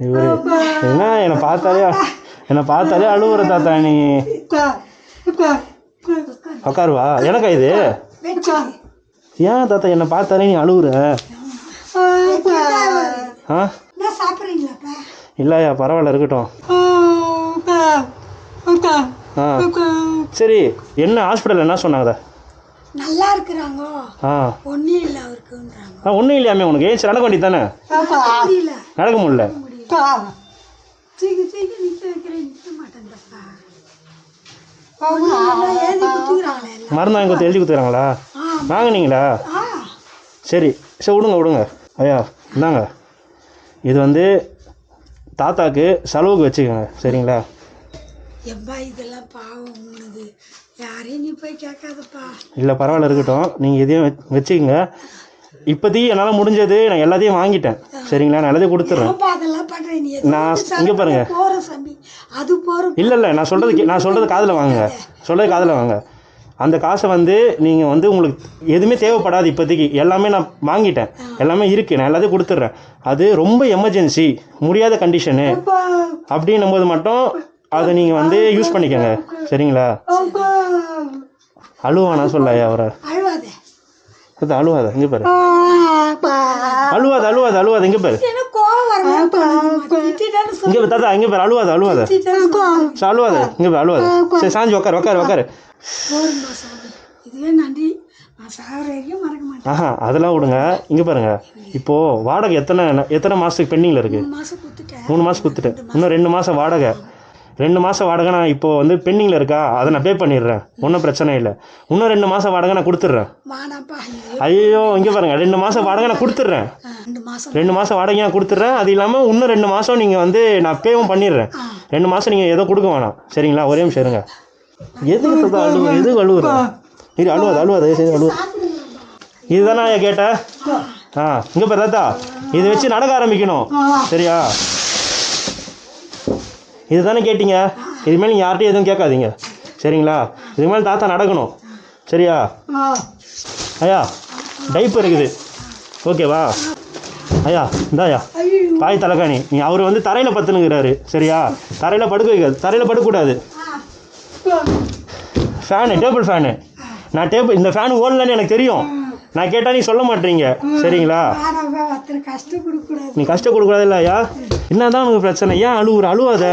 இவரு என்ன என்னை பார்த்தாலே என்னை பார்த்தாலே அழுவுற தாத்தா நீ. உக்காருவா. எனக்கா இது? ஏன் தாத்தா என்னை பார்த்தாலே நீ அழுவுற? ஆ இல்லையா பரவாயில்ல இருக்கட்டும். ஆ சரி என்ன ஹாஸ்பிட்டல் என்ன சொன்னாங்க? நல்லா இருக்கிறாங்க. ஆ. ஒன்றும் இல்லை அவருக்குன்றாங்க. ஆ ஒன்றும் இல்லையாமே உனக்கு. ஏன் நடக்க வேண்டியது தானே நடக்க முடியல. சீக்கிரம் சீக்கிரம் நிற்க வைக்கிறேன். நிற்க மாட்டேன்ப்பா எழுதி குத்துக்கிறாங்களே எல்லாம் மருந்து வாங்கி கொடுத்து எழுதி கொடுத்துறாங்களா ஆ. வாங்குனீங்களா? சரி சரி விடுங்க விடுங்க. ஐயா இந்தாங்க. இது வந்து தாத்தாக்கு செலவுக்கு வச்சுக்கோங்க. சரிங்களா? எப்பா இதெல்லாம் பாவம் உனது. யாரையும் நீ போய் கேட்காதப்பா. இல்லை பரவாயில்ல இருக்கட்டும். நீங்கள் இதையும் வச்- வச்சுக்கோங்க. இப்போதைக்கு என்னால் முடிஞ்சது நான் எல்லாத்தையும் வாங்கிட்டேன். சரிங்களா? நான் எல்லாத்தையும் கொடுத்துட்றேன். அதெல்லாம் நீ? நான் இங்க பாருங்க. சாமி அது இல்லை இல்லை நான் சொல்கிறது நான் சொல்கிறது காதில் வாங்க. சொல்கிறது காதில் வாங்க. அந்த காசை வந்து நீங்கள் வந்து உங்களுக்கு எதுவுமே தேவைப்படாது இப்போதைக்கு. எல்லாமே நான் வாங்கிட்டேன். எல்லாமே இருக்குது நான் எல்லாத்தையும் கொடுத்துட்றேன். அது ரொம்ப எமர்ஜென்சி முடியாத கண்டிஷனு அப்படின்னும் போது மட்டும் அதை நீங்கள் வந்து யூஸ் பண்ணிக்கோங்க. சரிங்களா? அழுவானா சொல்ல அவரை? அது அழுவாத இங்கே பாரு. அழுவாத அழுவாத அழுவாத இங்கே பாரு. என்ன கோவம் வர இங்கே பாரு தாத்தா இங்கே பாரு அழுவாத அழுவாத. சரி அழுவாத இங்கே பாரு அழுவாத. சரி சாஞ்சி உக்கார் உக்கார் உக்கார். ஆஹா அதெல்லாம் விடுங்க. இங்கே பாருங்க. இப்போது வாடகை எத்தனை எத்தனை மாதத்துக்கு பெண்டிங்கில் இருக்குது மூணு மாசம் கொடுத்துட்டேன் மூணு மாதம் கொடுத்துட்டேன் இன்னும் ரெண்டு மாதம் வாடகை. ரெண்டு மாதம் வாடகை நான் இப்போ வந்து பெண்டிங்கில் இருக்கா? அதை நான் பே பண்ணிடுறேன். ஒன்றும் பிரச்சனை இல்லை. இன்னும் ரெண்டு மாதம் வாடகை நான் கொடுத்துட்றேன். ஐயோ. இங்கே பாருங்க. ரெண்டு மாதம் வாடகை நான் கொடுத்துட்றேன். ரெண்டு மாதம் வாடகை நான் கொடுத்துட்றேன். அது இல்லாமல் இன்னும் ரெண்டு மாதம் நீங்கள் வந்து நான் பேவும் பண்ணிடுறேன். ரெண்டு மாதம் நீங்கள் எதோ கொடுக்க வேணாம். சரிங்களா? ஒரே நிமிஷம் இருங்க. எதுக்கு அழுவ எதுக்கு அழுவுற? இது அழுவாது அழுவாது சரி அழுவ. இதுதானே ஐயா கேட்ட? ஆ. இங்கே பாரு தாத்தா. இதை வச்சு நடக்க ஆரம்பிக்கணும். சரியா? இது தானே கேட்டிங்க? இதுமாதிரி நீங்கள் யார்கிட்டையும் எதுவும் கேட்காதீங்க. சரிங்களா? இதுமேல் தாத்தா நடக்கணும். சரியா? ஐயா டைப் இருக்குது. ஓகேவா ஐயா இந்தாயா பாய் தலைகாணி. நீ அவர் வந்து தரையில் பத்துனுங்கிறாரு சரியா? தரையில் படுக்க வைக்காது தரையில் படுக்கக்கூடாது ஃபேனு டேபிள் ஃபேனு நான் டேபிள் இந்த ஃபேன் ஓடலன்னு எனக்கு தெரியும். நான் கேட்டால் நீ சொல்ல மாட்டீங்க. சரிங்களா? நீ கஷ்டம் கொடுக்கூடாது இல்லை ஐயா என்னதான் உனக்கு பிரச்சனை? ஏன் அழுவுற? அழுவாத.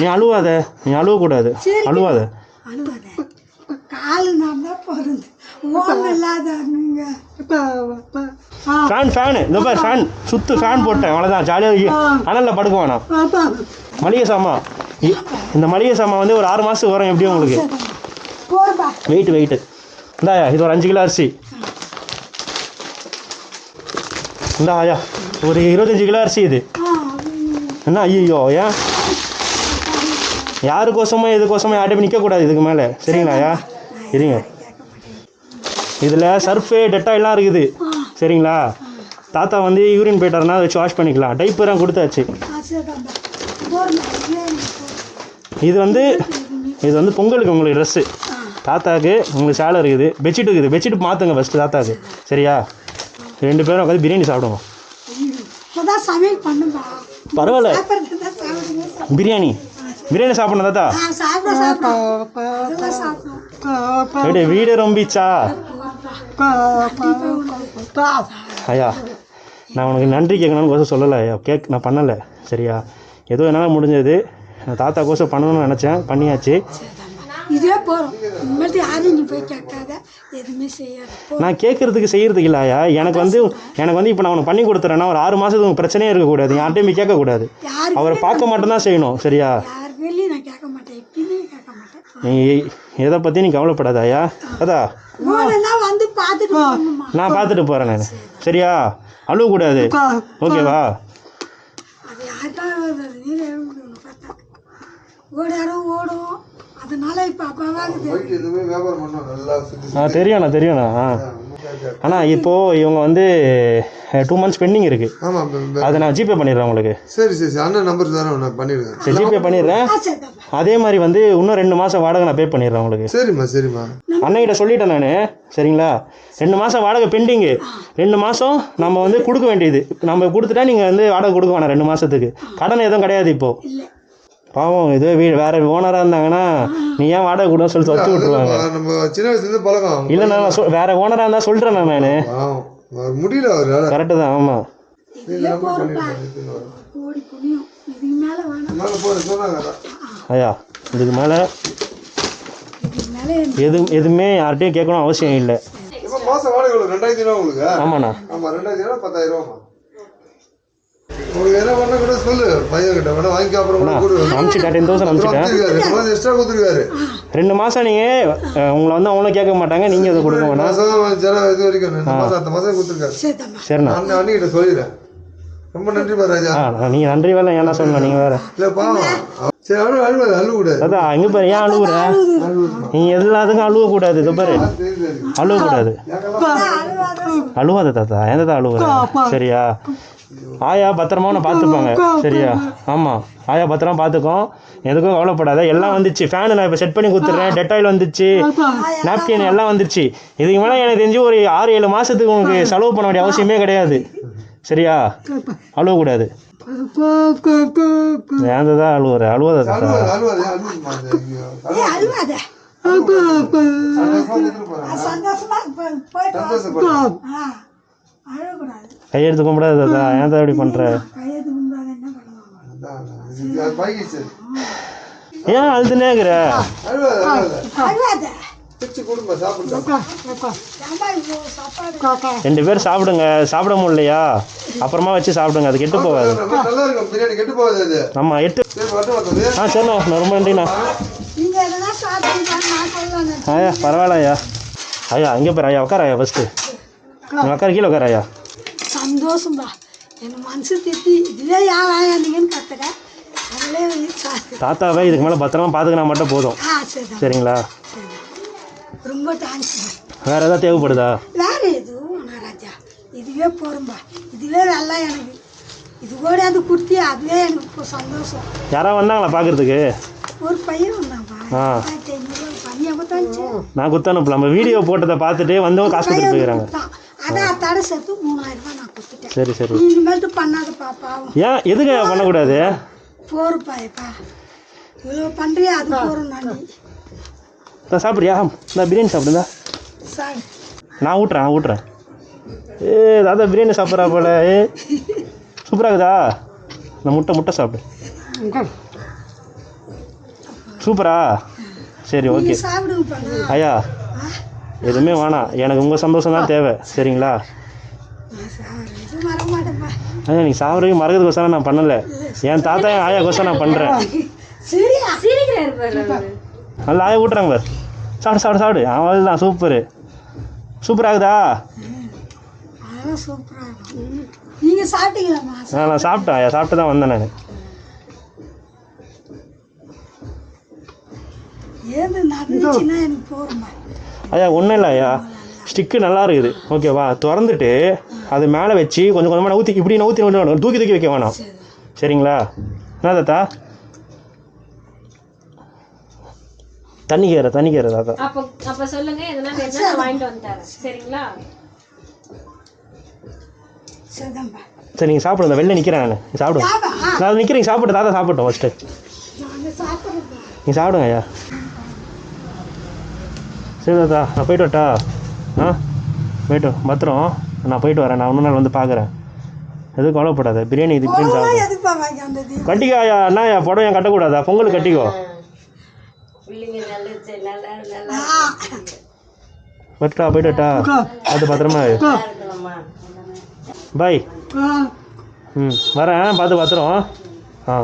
நீ அழுவாத. நீ அழுவக்கூடாது. அழுவாத. தான் ஃபேன் ஃபேனு இந்த பாரு ஃபேன் சுத்து ஃபேன் போட்டேன். அவ்வளோதான் ஜாலியாக அனலில் படுக்க வேணாம். மளிகை சாமான் இந்த மளிகை சாமான் வந்து ஒரு ஆறு மாதத்துக்கு வரும். எப்படியும் உங்களுக்கு. வெயிட் வெயிட்டு இந்தாயா இது ஒரு அஞ்சு கிலோ அரிசி. இந்தா ஐயா ஒரு இருபத்தஞ்சி கிலோ அரிசி இது என்ன ஐயோ ஏன் யாருக்கோசமோ எதுக்கோசமோ யார்ட்டையும் நிற்கக்கூடாது இதுக்கு மேலே சரிங்களா ஐயா இருங்க இதில் சர்ஃபு டெட்டாயெல்லாம் இருக்குது சரிங்களா தாத்தா வந்து யூரின் போயிட்டாருன்னா அதை வச்சு வாஷ் பண்ணிக்கலாம் டைப்பெல்லாம் கொடுத்தாச்சு இது வந்து இது வந்து பொங்கலுக்கு உங்களுக்கு ட்ரெஸ்ஸு தாத்தாவுக்கு உங்களுக்கு சேலை இருக்குது பெட்ஷீட் இருக்குது பெட்ஷீட் மாற்றுங்க ஃபஸ்ட்டு தாத்தாவுக்கு சரியா ரெண்டு பேரும் உட்காந்து பிரியாணி சாப்பிடுவோம். சமையல் பரவாயில்ல. பிரியாணி. பிரியாணி சாப்பிடணும் தாத்தா. எப்படி வீடு ரொம்பிச்சா? ஐயா நான் உனக்கு நன்றி கேட்கணும்னு கோசம் சொல்லலை. ஐயா கேக் நான் பண்ணலை. சரியா? ஏதோ என்னால் முடிஞ்சது. தாத்தா கோசம் பண்ணணும்னு நினச்சேன். பண்ணியாச்சு. இதே போறோம். இனிமேட்டு யாரையும் நீ போய் கேட்காத. எதுவுமே செய்யாத. போ. நான் கேட்குறதுக்கு செய்கிறதுக்கு இல்லை ஐயா எனக்கு வந்து எனக்கு வந்து இப்போ நான் உனக்கு பண்ணி கொடுத்துறேன்னா ஒரு ஆறு மாதத்துக்கு பிரச்சனையே இருக்கக்கூடாது. யார்கிட்டையும் போய் கேட்கக்கூடாது. அவரை பார்க்க மட்டும்தான் செய்யணும் சரியா? யார் பேர்லையும் நான் கேட்க மாட்டேன். எப்பயுமே கேட்க மாட்டேன். நீ எதை பற்றி நீ கவலைப்படாத ஐயா அதா வந்து பார்த்துட்டு நான் பார்த்துட்டு போகிறேன் நான். சரியா? அழுவக்கூடாது. ஓகேவா? ஓடாரம் ஓடும். அதனால இப்போ அப்பாவாகுது எதுவுமே வியாபாரம் பண்ணோம் நல்லா சுத்தி ஆ தெரியும்ண்ணா தெரியும்ண்ணா ஆ. ஆனால் இப்போது இவங்க வந்து டூ மந்த்ஸ் பெண்டிங் இருக்குது ஆமாம் அதை நான் ஜிபே பண்ணிடுறேன் உங்களுக்கு. சரி சரி சரி. அண்ணன் நம்பர் தரேன் நான் பண்ணிடுறேன். சரி ஜிபே பண்ணிடுறேன். அதே மாதிரி வந்து இன்னும் ரெண்டு மாதம் வாடகை நான் பே பண்ணிடுறேன் உங்களுக்கு. சரிம்மா சரிம்மா. அண்ணன்கிட்ட சொல்லிட்டேன் நான் சரிங்களா? ரெண்டு மாதம் வாடகை பெண்டிங்கு ரெண்டு மாதம் நம்ம வந்து கொடுக்க வேண்டியது. நம்ம கொடுத்துட்டா நீங்கள் வந்து வாடகை கொடுக்க வேணாம் ரெண்டு மாதத்துக்கு கடன் எதுவும் கிடையாது இப்போது இல்லை. பாவம் இதுவே வீடு வேற ஓனராக இருந்தாங்கன்னா நீ ஏன் வாடகை கொடுன்னு சொல்லி வச்சு விட்ருவாங்க நம்ம- சின்ன வயசுலேருந்து பழக்கம். இல்லை நான் சொல் வேற ஓனராக இருந்தால் சொல்கிறேன் நான் அவர் முடியல அவர் கரெக்டு தான் கோடி அதான். ஐயா இதுக்கு மேலே எது எதுவுமே யார்கிட்டையும் கேட்கணும் அவசியம் இல்லை. இப்போ மாதம் வாடகை ரெண்டாயிரத்தி ரூபா உங்களுக்கு? ஆமாண்ணா. ஆமாம் ரெண்டாயிரத்தி ரூபா பத்தாயிரம் ரூபாம்மா. உங்களுக்கு என்ன பண்ண கூட சொல்லு. பையன் கிட்ட வேணா வாங்கி அப்புறம் கூட கொடு அனுப்பிச்சிட்டேன் டென் தௌசண்ட் அனுப்பிச்சிட்டேன். கொடுத்துருக்காரு ரெண்டு மாதம் எக்ஸ்ட்ரா கொடுத்துருக்காரு ரெண்டு மாதம் நீங்கள் உங்களை வந்து அவங்களும் கேட்க மாட்டாங்க நீங்கள் எதுவும் கொடுக்க வேணாம். மாதம் ஜன இது வரைக்கும் ரெண்டு மாதம் அடுத்த மாதம் கொடுத்துருக்காரு சரிதாம்மா. சரிண்ணா. அண்ணன் அண்ணிக்கிட்ட சொல்லிடுறேன். ரொம்ப நன்றிப்பா ராஜா நீங்கள் நன்றி வேலை ஏன்னா சொல்லணும் நீங்கள் வேறு? இல்லை பாவம். சரி அழுவு அழுவாது அழுவ கூடாது அதான் எங்கே பாரு ஏன் அழுகுற நீ எல்லாத்துக்கும் அழுவக்கூடாது இது பாரு. அழுவக்கூடாது. அழுவாத. தாத்தா. எந்த தாத்தா அழுவுற? சரியா? ஆயா பத்திரமா உன்னை பார்த்துப்பாங்க சரியா? ஆமாம் ஆயா பத்திரமா பார்த்துக்கோம் எதுக்கும் கவலைப்படாத. எல்லாம் வந்துச்சு. ஃபேனு நான் இப்போ செட் பண்ணி கொடுத்துட்றேன். டெட்டாயில் வந்துச்சு. நாப்கின் எல்லாம் வந்துருச்சு இதுக்கு மேலே எனக்கு தெரிஞ்சு ஒரு ஆறு ஏழு மாதத்துக்கு உங்களுக்கு செலவு பண்ண வேண்டிய அவசியமே கிடையாது. சரியா? அழுவக்கூடாது. ஏன் தான் அழுவுற? அழுவாத சந்தோஷமா அழக்கூடாது. கையெடுத்து கும்பிடாத தாத்தா ஏன் தான் இப்படி பண்ணுற கையெழுத்து கும்பிடாத என்ன பண்ணுவாங்க? பைக்கிச்சு ஏன் அழுதுனே இருக்கிற? ரெண்டு பேர் சாப்பிடுங்க சாப்பிட முடியலையா? அப்புறமா வச்சு சாப்பிடுங்க அது கெட்டு போகாது. ரொம்ப நல்லா இருக்கும் பிரியாணி கெட்டு போகாது அது. ஆமாம் எட்டு. ஆ சரிண்ணா ரொம்ப நன்றிண்ணா. ஐயா பரவாயில்ல ஐயா ஐயா இங்கே போகிற ஐயா உட்கார ஐயா ஃபஸ்ட்டு உட்கார கீழே உட்கார ஐயா சந்தோஷம்பா என் மனசு திட்டி இதுவே தாத்தாவை இதுக்கு மேலே பத்திரமா பார்த்துக்கினா மட்டும் போதும் சரிங்களா சரி ரொம்ப தேங்க்ஸ் வேறு ஏதாவது தேவைப்படுதா வேற எதுவும் ராஜா இதுவே போரும்பா இதுவே நல்லா எனக்கு இது கூட அது குர்த்தி அதுவே எனக்கு சந்தோஷம் யாராவது வந்தாங்களா பார்க்குறதுக்கு ஒரு பையன் வந்தான்ப்பா ஆ. நான் குத்து அனுப்பல நம்ம வீடியோ போட்டதை பார்த்துட்டு வந்தவங்க காசு கொடுத்தான் அதான் அத்தாட சேர்த்து மூணாயிரம் ரூபாய் நான் கொடுத்துட்டேன். சரி சரி. இனிமேல்ட்டு பண்ணாத ஏன்? எதுக்கு ஐயா பண்ணக்கூடாது? போருப்பா இப்பா இவ்வளோ பண்ணுறியா அது போகிறோம் நான். சாப்பிட்றியா? நான் பிரியாணி சாப்பிடுதா சார். நான் ஊட்டுறேன் நான் ஊட்டுறேன். ஏ தாத்தா பிரியாணி சாப்பிட்றா போல. ஏ சூப்பராக இருக்குதா? நான் முட்டை முட்டை சாப்பிடு. சூப்பரா? சரி ஓகே. ஐயா. எதுவுமே வேணாம். எனக்கு உங்கள் சந்தோஷம் தான் தேவை. சரிங்களா? அதான் நீங்கள் இது மற ஐயா மறக்கிறதுக்கோசரம் நான் பண்ணலை. என் தாத்தா என் ஆயா கோசம் நான் பண்ணுறேன் நல்லா ஆயா ஊட்டுறாங்க பார். சாப்பிடு சாப்பிடு சாப்பிடு. அவள் தான் சூப்பரு சூப்பர் ஆகுதா? சூப்பராக நீங்கள் நான் சாப்பிட்டேன் ஐயா சாப்பிட்டு தான் வந்தேன் நான். ஏது நடந்துச்சுன்னா எனக்கு போகிறேன் ஐயா ஒன்றும் இல்லை ஐயா. ஸ்டிக்கு நல்லா இருக்குது. ஓகேவா திறந்துட்டு அது மேலே வச்சு கொஞ்சம் கொஞ்சமாக நவுத்தி இப்படி நவுத்தி நவுத்தி வேணும் தூக்கி தூக்கி வைக்க வேணாம். சரி சரிங்களா? என்ன தாத்தா? தண்ணி கேற தண்ணி கேற தாத்தா. அப்போ அப்ப சொல்லுங்க எதனா வாங்கிட்டு வந்து தரேன். சரிங்களா? சரி நீங்கள் சாப்பிடுங்க. வெளில நிற்கிறேன் நான். நீ சாப்பிடுங்க சாப்பா நான் நிற்கிறேன் சாப்பிட்டு தாத்தா சாப்பிட்டோம் ஃபஸ்ட்டு நாங்கள் சாப்பிடுங்க ஐயா. சரி தாத்தா நான் போயிட்டு வரட்டா? ஆ? போயிட்டு. பத்திரம். நான் போயிட்டு வரேன் நான் இன்னொரு நாள் வந்து பார்க்குறேன் எதுவும் கவலைப்படாத பிரியாணி இது பிரியாணி சாப்பிடு. பொங்கலாம் எதுக்குப்பா வாங்கி வந்தது? கட்டிக்கோ ஐயா என்ன ஐயா புடவை ஏன் கட்டக்கூடாதா? பொங்கல் கட்டிக்கோ. வரட்டா போயிட்டு வரட்டா அது பத்திரமா. பாய் ம் வரேன் பார்த்து பத்திரம். ஆ.